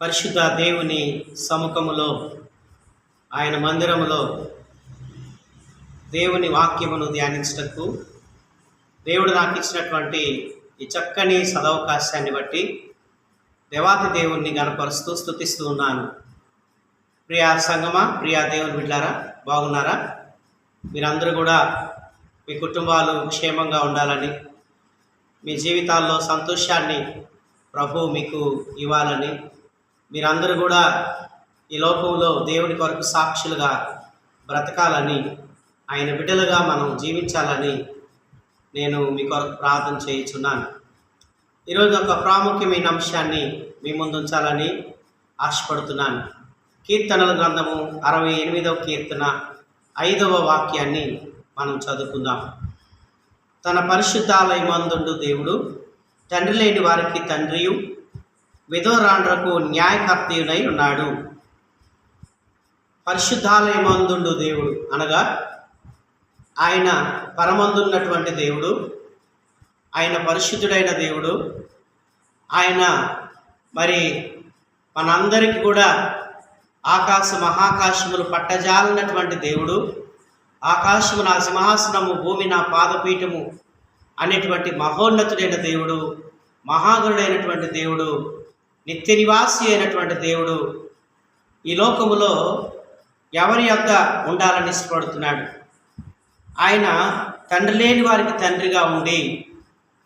పరిశుద్ధ దేవుని సముఖములో ఆయన మందిరములో దేవుని వాక్యమును ధ్యానించటకు దేవుడు నాకు ఇచ్చినటువంటి ఈ చక్కని సదవకాశాన్ని బట్టి దేవాతి దేవుణ్ణి గనపరుస్తూ స్థుతిస్తూ ఉన్నాను. ప్రియా సంగమా ప్రియా దేవుని బిడ్డారా బాగున్నారా? మీరందరూ కూడా మీ కుటుంబాలు క్షేమంగా ఉండాలని మీ జీవితాల్లో సంతోషాన్ని ప్రభు మీకు ఇవ్వాలని మీరందరూ కూడా ఈ లోకంలో దేవుని కొరకు సాక్షులుగా బ్రతకాలని ఆయన బిడ్డలుగా మనం జీవించాలని నేను మీ కొరకు ప్రార్థన చేయించున్నాను. ఈరోజు ఒక ప్రాముఖ్యమైన అంశాన్ని మీ ముందు ఉంచాలని ఆశపడుతున్నాను. కీర్తనల గ్రంథము అరవై ఎనిమిదవ కీర్తన ఐదవ వాక్యాన్ని మనం చదువుకుందాం. తన పరిశుద్ధాలయమందుండు దేవుడు తండ్రి లేని వారికి తండ్రియు విధవరాండ్రకు న్యాయకర్తయునై ఉన్నాడు. పరిశుద్ధాలయమందుండు దేవుడు అనగా ఆయన పరమందున్నటువంటి దేవుడు ఆయన పరిశుద్ధుడైన దేవుడు ఆయన మరి మనందరికీ కూడా ఆకాశ మహాకాశములు పట్టజాలనటువంటి దేవుడు ఆకాశము నా సింహాసనము భూమి నా పాదపీఠము అనేటువంటి మహోన్నతుడైన దేవుడు మహాగురుడైనటువంటి దేవుడు నిత్య నివాసి అయినటువంటి దేవుడు ఈ లోకములో ఎవరి యొక్క ఉండాలని ఇష్టపడుతున్నాడు? ఆయన తండ్రి లేని వారికి తండ్రిగా ఉండి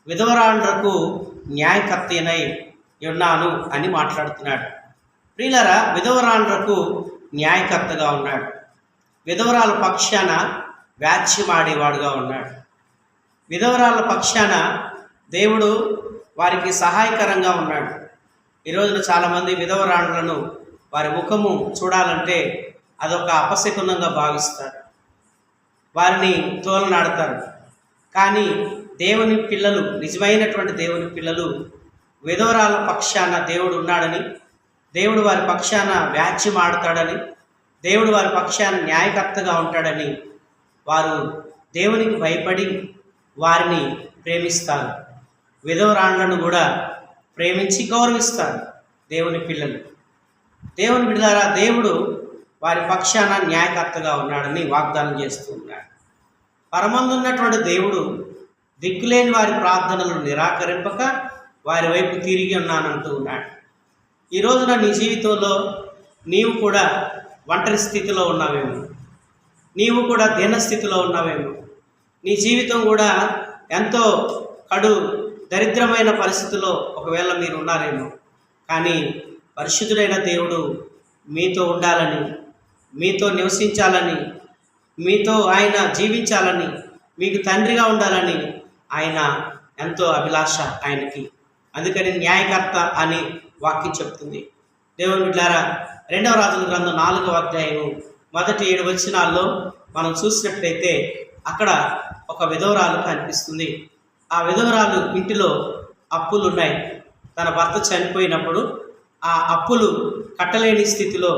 విధవరాండ్రకు న్యాయకర్తనై ఉన్నాను అని మాట్లాడుతున్నాడు. ప్రియులరా విధవరాండ్రకు న్యాయకర్తగా ఉన్నాడు. విధవరాల పక్షాన వ్యాధ్యమాడేవాడుగా ఉన్నాడు. విధవరాల పక్షాన దేవుడు వారికి సహాయకరంగా ఉన్నాడు. ఈ రోజున చాలామంది విధవరాండ్లను వారి ముఖము చూడాలంటే అదొక అపశకునంగా భావిస్తారు. వారిని తోలనాడతారు. కానీ దేవుని పిల్లలు నిజమైనటువంటి దేవుని పిల్లలు విధవరాల పక్షాన దేవుడు ఉన్నాడని దేవుడు వారి పక్షాన వ్యాజ్యం ఆడతాడని దేవుడు వారి పక్షాన న్యాయకర్తగా ఉంటాడని వారు దేవునికి భయపడి వారిని ప్రేమిస్తారు. విధవరాండ్లను కూడా ప్రేమించి గౌరవిస్తారు దేవుని పిల్లలు. దేవుని బిడ్డారా దేవుడు వారి పక్షాన న్యాయకర్తగా ఉన్నాడని వాగ్దానం చేస్తూ ఉన్నాడు. పరమందున్నటువంటి దేవుడు దిక్కులేని వారి ప్రార్థనలను నిరాకరింపక వారి వైపు తిరిగి ఉన్నానంటూ ఉన్నాడు. ఈ రోజున నీ జీవితంలో నీవు కూడా ఒంటరి స్థితిలో ఉన్నావేమో. నీవు కూడా దీనస్థితిలో ఉన్నావేమో. నీ జీవితం కూడా ఎంతో కడు దరిద్రమైన పరిస్థితిలో ఒకవేళ మీరు ఉన్నారేమో కానీ పరిశుద్ధుడైన దేవుడు మీతో ఉండాలని మీతో నివసించాలని మీతో ఆయన జీవించాలని మీకు తండ్రిగా ఉండాలని ఆయన ఎంతో అభిలాష ఆయనకి. అందుకని న్యాయకర్త అని వాక్యం చెప్తుంది. దేవుని బిడ్డారా రెండవ రాజుల గ్రంథం నాలుగవ అధ్యాయము మొదటి ఏడు వచనాల్లో మనం చూసినట్లయితే అక్కడ ఒక విధవరాలు కనిపిస్తుంది. ఆ విధవరాలు ఇంటిలో అప్పులు ఉన్నాయి తన భర్త చనిపోయినప్పుడు ఆ అప్పులు కట్టలేని స్థితిలో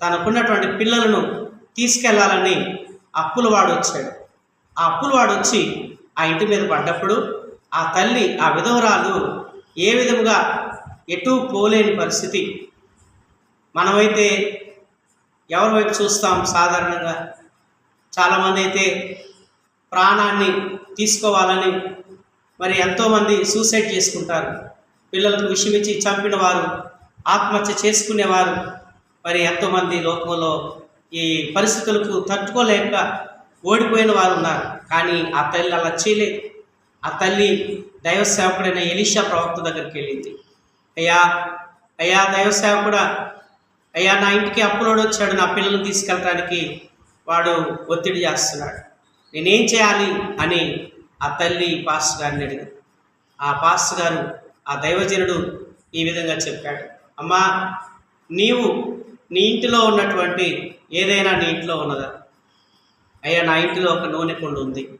తనకున్నటువంటి పిల్లలను తీసుకెళ్ళాలని అప్పుల వాడు వచ్చాడు ఆ అప్పుల వాడు వచ్చి ఆ ఇంటి మీద పడ్డప్పుడు ఆ తల్లి ఆ విధవరాలు ఏ విధముగా ఎటు పోలేని పరిస్థితి. మనమైతే ఎవరి వైపు చూస్తాం సాధారణంగా? చాలామంది అయితే ప్రాణాన్ని తీసుకోవాలని మరి ఎంతోమంది సూసైడ్ చేసుకుంటారు. పిల్లలకు విషమిచ్చి చంపిన వారు ఆత్మహత్య చేసుకునేవారు. మరి ఎంతోమంది లోకంలో ఈ పరిస్థితులకు తట్టుకోలేక ఓడిపోయిన వారు ఉన్నారు. కానీ ఆ తల్లి అలా చేయలేదు. ఆ తల్లి దైవ సేవకుడైన ఎలీషా ప్రవక్త దగ్గరికి వెళ్ళింది. అయ్యా అయ్యా దైవ సేవకుడా అయ్యా నా ఇంటికి అప్పులోడు వచ్చాడు. నా పిల్లల్ని తీసుకెళ్ళడానికి వాడు ఒత్తిడి చేస్తున్నాడు. నేనేం చేయాలి అని ఆ తల్లి పాస్ గారిని అడిగింది ఆ పాస్ గారు ఆ దైవజనుడు ఈ విధంగా చెప్పాడు. అమ్మా నీవు నీ ఇంటిలో ఉన్నటువంటి ఏదైనా నీ ఇంట్లో ఉన్నదా? అయ్యా నా ఇంటిలో ఒక నూనె కుండ ఉంది.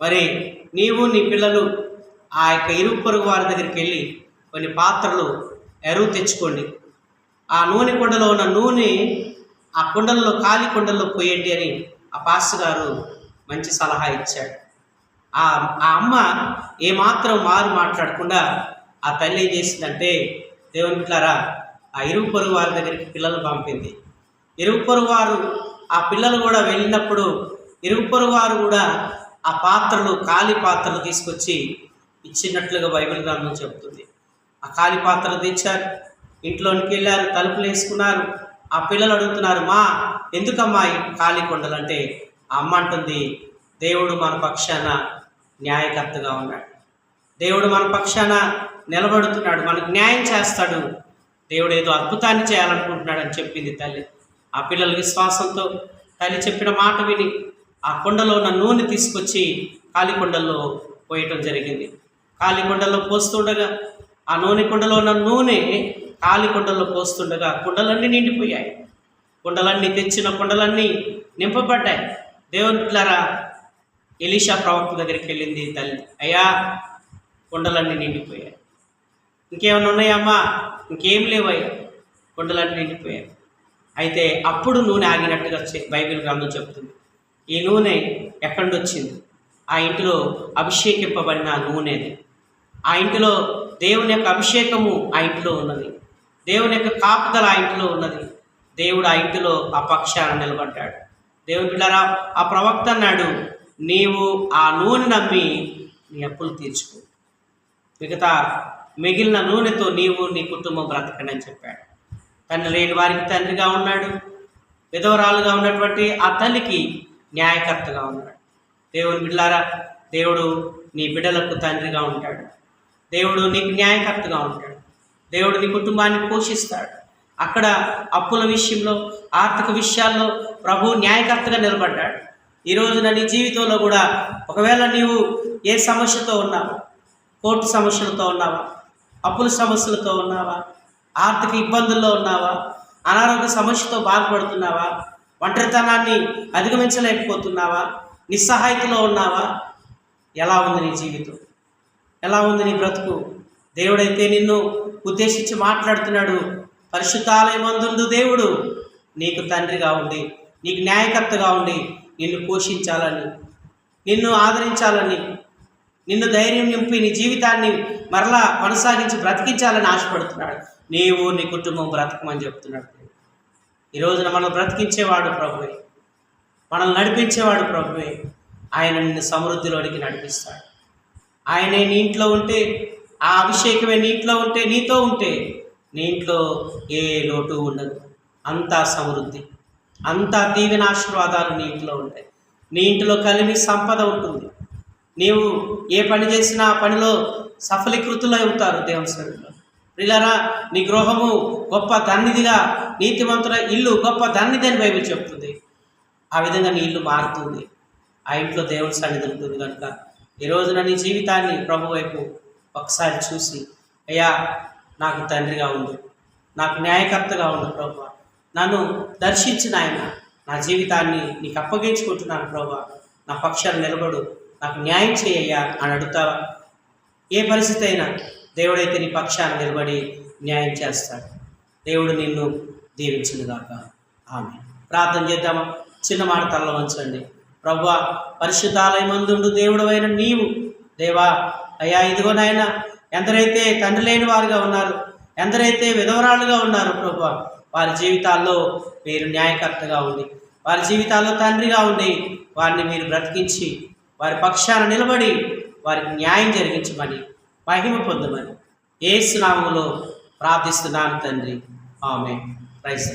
మరి నీవు నీ పిల్లలు ఆ యొక్క ఇరుగు పొరుగు వారి దగ్గరికి వెళ్ళి కొన్ని పాత్రలు ఎరువు తెచ్చుకోండి. ఆ నూనె కుండలో ఉన్న నూనె ఆ కుండల్లో ఖాళీ కుండల్లో పోయండి అని ఆ పాస్ గారు మంచి సలహా ఇచ్చాడు. ఆ ఆ అమ్మ ఏమాత్రం మారు మాట్లాడకుండా ఆ తల్లి ఏం చేసిందంటే దేవుని బిడ్డలారా ఆ ఇరుగు పొరుగు వారి దగ్గరికి పిల్లలు పంపింది. ఇరుగు పొరుగు వారు ఆ పిల్లలు కూడా వెళ్ళినప్పుడు ఇరుగు పొరుగు వారు కూడా ఆ పాత్రలు ఖాళీ పాత్రలు తీసుకొచ్చి ఇచ్చినట్లుగా బైబిల్ గ్రంథం చెబుతుంది. ఆ ఖాళీ పాత్రలు తెచ్చారు. ఇంట్లోనికి వెళ్ళారు తలుపులు వేసుకున్నారు. ఆ పిల్లలు అడుగుతున్నారు మా ఎందుకమ్మా ఈ ఖాళీ కొండలు? అంటే ఆ అమ్మ అంటుంది దేవుడు మన పక్షాన న్యాయకర్తగా ఉన్నాడు. దేవుడు మన పక్షాన నిలబడుతున్నాడు మనకు న్యాయం చేస్తాడు. దేవుడు ఏదో అద్భుతాన్ని చేయాలనుకుంటున్నాడు అని చెప్పింది తల్లి. ఆ పిల్లల విశ్వాసంతో తల్లి చెప్పిన మాట విని ఆ కొండలో ఉన్న నూనె తీసుకొచ్చి కాలికొండల్లో పోయటం జరిగింది. కాలికొండల్లో పోస్తుండగా ఆ నూనె కుండలో ఉన్న నూనె కాలికొండల్లో పోస్తుండగా కుండలన్నీ నిండిపోయాయి. కుండలన్నీ తెచ్చిన కుండలన్నీ నింపబడ్డాయి. దేవుని ఎలీషా ప్రవక్త దగ్గరికి వెళ్ళింది తల్లి. అయ్యా కుండలన్నీ నిండిపోయాయి. ఇంకేమైనా ఉన్నాయమ్మా? ఇంకేం లేవయ్యా? కుండలన్నీ నిండిపోయాయి. అయితే అప్పుడు నూనె ఆగినట్టుగా చె- బైబిల్ గ్రంథం చెప్తుంది ఈ నూనె ఎక్కడి వచ్చింది ఆ ఇంటిలో అభిషేకింపబడిన నూనెది. ఆ ఇంటిలో దేవుని యొక్క అభిషేకము ఆ ఇంటిలో ఉన్నది. దేవుని యొక్క కాపుదల ఆ ఇంటిలో ఉన్నది. దేవుడు ఆ ఇంటిలో ఆ పక్షాన నిలబడ్డాడు. దేవుని బిడ్డారా ఆ ప్రవక్త అన్నాడు నీవు ఆ నూనె నమ్మి నీ అప్పులు తీర్చుకో. మిగతా మిగిలిన నూనెతో నీవు నీ కుటుంబం బ్రతకండి అని చెప్పాడు. తండ్రి లేని వారికి తండ్రిగా ఉన్నాడు. విధవరాలుగా ఉన్నటువంటి ఆ తల్లికి న్యాయకర్తగా ఉన్నాడు. దేవుని బిడ్డారా దేవుడు నీ బిడ్డలకు తండ్రిగా ఉంటాడు. దేవుడు నీకు న్యాయకర్తగా ఉంటాడు. దేవుడు నీ కుటుంబాన్ని పోషిస్తాడు. అక్కడ అప్పుల విషయంలో ఆర్థిక విషయాల్లో ప్రభు న్యాయకర్తగా నిలబడ్డాడు. ఈ రోజున నీ జీవితంలో కూడా ఒకవేళ నీవు ఏ సమస్యతో ఉన్నావా? కోర్టు సమస్యలతో ఉన్నావా? అప్పుల సమస్యలతో ఉన్నావా? ఆర్థిక ఇబ్బందుల్లో ఉన్నావా? అనారోగ్య సమస్యతో బాధపడుతున్నావా? ఒంటరితనాన్ని అధిగమించలేకపోతున్నావా? నిస్సహాయతలో ఉన్నావా? ఎలా ఉంది నీ జీవితం? ఎలా ఉంది నీ బ్రతుకు? దేవుడైతే నిన్ను ఉద్దేశించి మాట్లాడుతున్నాడు. పరిశుద్ధాలయమందుండు దేవుడు. నీకు తండ్రిగా ఉండి నీకు న్యాయకర్తగా ఉండి నిన్ను పోషించాలని నిన్ను ఆదరించాలని నిన్ను ధైర్యం నింపి నీ జీవితాన్ని మరలా కొనసాగించి బ్రతికించాలని ఆశపడుతున్నాడు. నీవు నీ కుటుంబం బ్రతకమని చెప్తున్నాడు. ఈరోజున మనం బ్రతికించేవాడు ప్రభువే. మనల్ని నడిపించేవాడు ప్రభువే. ఆయన నిన్ను సమృద్ధిలోనికి నడిపిస్తాడు. ఆయనే నీ ఇంట్లో ఉంటే ఆ అభిషేకమే నీ ఇంట్లో ఉంటే నీతో ఉంటే నీ ఇంట్లో ఏ లోటు ఉండదు. అంతా సమృద్ధి. అంతా దీవెన ఆశీర్వాదాలు నీ ఇంట్లో ఉంటాయి. నీ ఇంటిలో కలిమి సంపద ఉంటుంది. నీవు ఏ పని చేసినా ఆ పనిలో సఫలీకృతులు అవుతారు దేవుని సన్నిధిలో. ప్రిలారా నీ గృహము గొప్ప ధన్నిదిగా నీతిమంతుల ఇల్లు గొప్ప ధన్నిది అని బైబిల్ చెప్తుంది. ఆ విధంగా నీ ఇల్లు మారుతుంది. ఆ ఇంట్లో దేవుని సన్నిధి ఉంటుంది కనుక ఈ రోజున నీ జీవితాన్ని ప్రభు వైపు ఒకసారి చూసి అయ్యా నాకు తండ్రిగా ఉండు. నాకు న్యాయకర్తగా ఉండు ప్రభు. నన్ను దర్శించిన ఆయన. నా జీవితాన్ని నీకు అప్పగించుకుంటున్నాను ప్రభు. నా పక్షాన్ని నిలబడు. నాకు న్యాయం చేయ్యా అని అడుగుతావా ఏ పరిస్థితి అయినా దేవుడైతే నీ పక్షాన్ని నిలబడి న్యాయం చేస్తాడు. దేవుడు నిన్ను దీవించునుగాక ఆమె ప్రార్థన చేద్దామా? చిన్న మాట తల్ల ఉంచండి ప్రభు పరిశుద్ధాలయమందుండు దేవుడు అయిన నీవు. దేవా అయ్యా ఇదిగో నాయన ఎందరైతే తండ్రి లేని వారుగా ఉన్నారు ఎందరైతే విధవరాలుగా ఉన్నారు ప్రభు వారి జీవితాల్లో మీరు న్యాయకర్తగా ఉండి వారి జీవితాల్లో తండ్రిగా ఉండి వారిని మీరు బ్రతికించి వారి పక్షాన నిలబడి వారికి న్యాయం జరిగించమని మహిమ పొందమని ఏసునామములో ప్రార్థిస్తున్నాను తండ్రి. ఆమె రైస్